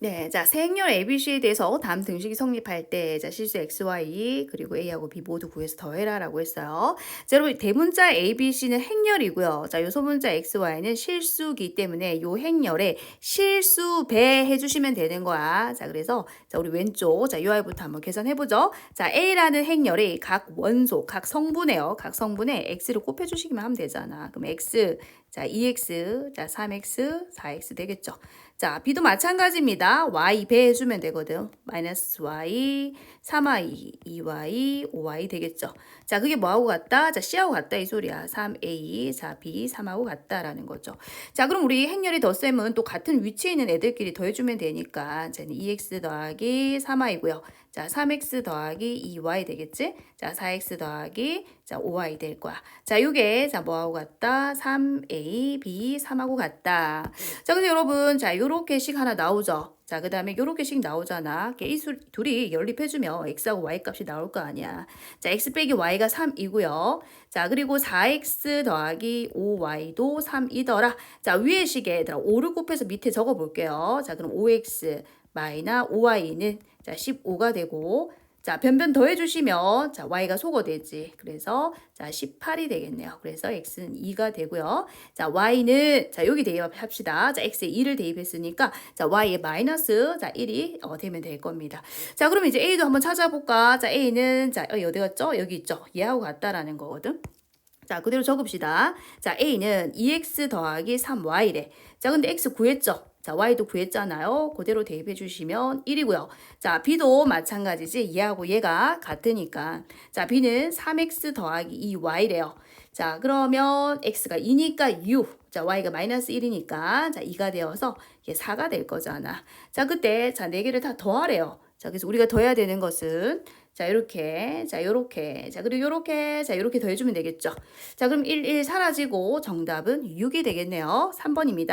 네, 자, 세행렬 ABC에 대해서 다음 등식이 성립할 때, 자, 실수 XY, 그리고 A하고 B 모두 구해서 더해라 라고 했어요. 자, 여러분, 대문자 ABC는 행렬이고요. 자, 요 소문자 XY는 실수기 때문에 요 행렬에 실수 배 해 주시면 되는 거야. 자, 그래서, 자, 우리 왼쪽, 자, UI부터 한번 계산해 보죠. 자, A라는 행렬이 각 원소, 각 성분에요. 각 성분에 X를 곱해 주시기만 하면 되잖아. 그럼 X, 자, 2X, 자, 3X, 4X 되겠죠. 자, B도 마찬가지입니다. Y 배해주면 되거든. 마이너스 Y, 3Y, 2Y, 5Y 되겠죠. 자, 그게 뭐하고 같다? 자, C하고 같다 이 소리야. 3A, 자, B, 3하고 같다라는 거죠. 자, 그럼 우리 행렬의 덧셈은 또 같은 위치에 있는 애들끼리 더해주면 되니까 자, 2X 더하기 3Y고요. 자, 3X 더하기 2Y 되겠지? 자, 4X 더하기 자, 5Y 될 거야. 자, 요게 자, 뭐하고 같다? 3A, B, 3하고 같다. 자, 근데 여러분, 자, 요렇게씩 하나 나오죠? 자, 그 다음에 요렇게씩 나오잖아. 이 수, 둘이 연립해주면 x하고 y 값이 나올 거 아니야. 자, x 빼기 y가 3이고요. 자, 그리고 4x 더하기 5y도 3이더라. 자, 위에 식에 얘들아 5를 곱해서 밑에 적어볼게요. 자, 그럼 5x 마이너 5y는 자, 15가 되고 자, 변변 더해주시면, 자, y가 소거 되지. 그래서, 자, 18이 되겠네요. 그래서 x는 2가 되고요. 자, y는, 자, 여기 대입합시다. 자, x에 2를 대입했으니까, 자, y에 마이너스, 자, 1이 어, 되면 될 겁니다. 자, 그럼 이제 a도 한번 찾아볼까? 자, a는, 자, 어, 어디 갔죠? 여기 있죠? 얘하고 같다라는 거거든. 자, 그대로 적읍시다. 자, a는 2x 더하기 3y래. 자, 근데 x 구했죠? 자, y도 구했잖아요. 그대로 대입해 주시면 1이고요. 자, b도 마찬가지지. 얘하고 얘가 같으니까. 자, b는 3x 더하기 2y래요. 자, 그러면 x가 2니까 6. 자, y가 마이너스 1이니까 자, 2가 되어서 이게 4가 될 거잖아. 자, 그때 자, 4개를 다 더하래요. 자, 그래서 우리가 더해야 되는 것은 자, 요렇게, 자, 요렇게, 자, 그리고 요렇게, 자, 요렇게 더해 주면 되겠죠. 자, 그럼 1, 1 사라지고 정답은 6이 되겠네요. 3번입니다.